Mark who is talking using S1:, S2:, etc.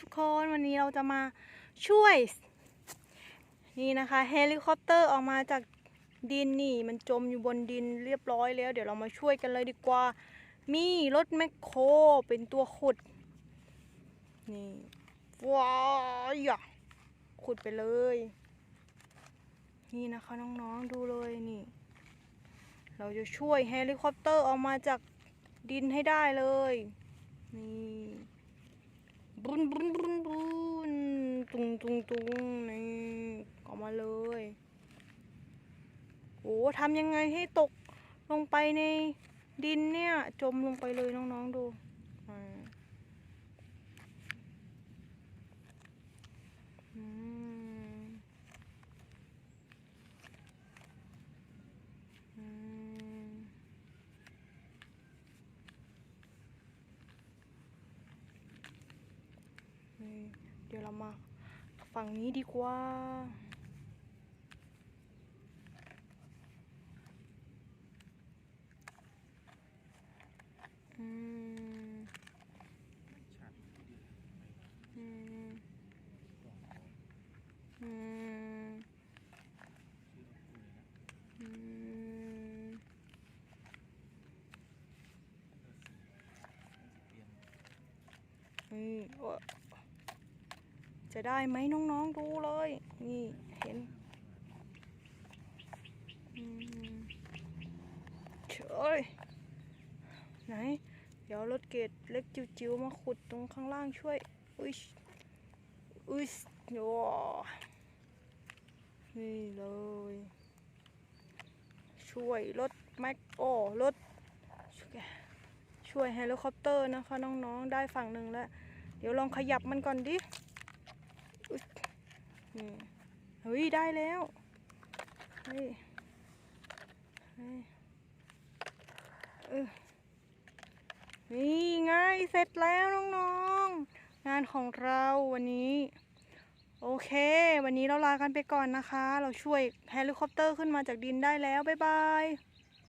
S1: ทุกคนวันนี้เราจะมาช่วย นี่นะคะ เฮลิคอปเตอร์ออกมาจากดินนี่ มันจมอยู่บนดินเรียบร้อยแล้ว เดี๋ยวเรามาช่วยกันเลยดีกว่า มีรถแมคโครเป็นตัวขุด นี่ว้ายอะขุดไปเลย นี่นะคะน้องๆดูเลยนี่ เราจะช่วยเฮลิคอปเตอร์ออกมาจากดินให้ได้เลย นี่ บุนบุนบุนบุนตุงตุงตุงนี่ออกมาเลยโอ้ทำยังไงให้ตกลงไปในดินเนี่ย จมลงไปเลยน้องๆดูอ่าอืมอืม นี่ เดี๋ยวเรามาฝั่งนี้ดีกว่า อืมอืมอืมอืมนี่โอ้ จะได้ไหมน้องๆดูเลย นี่เห็นเฉยไหน เดี๋ยวรถเกตเล็กจิ๋วๆมาขุดตรงข้างล่างช่วย อุ้ยอุ้ยโอ้นี่เลย ช่วยรถแม็กโอ้รถช่วยเฮลิคอปเตอร์นะคะน้องๆ ได้ฝั่งหนึ่งแล้ว เดี๋ยวลองขยับมันก่อนดิ เฮ้ย ได้แล้ว เฮ้ย เฮ้ย เออ นี่ไงเสร็จแล้วน้องๆ งานของเราวันนี้ โอเค วันนี้เราลากันไปก่อนนะคะ เราช่วยเฮลิคอปเตอร์ขึ้นมาจากดินได้แล้ว บ๊ายบาย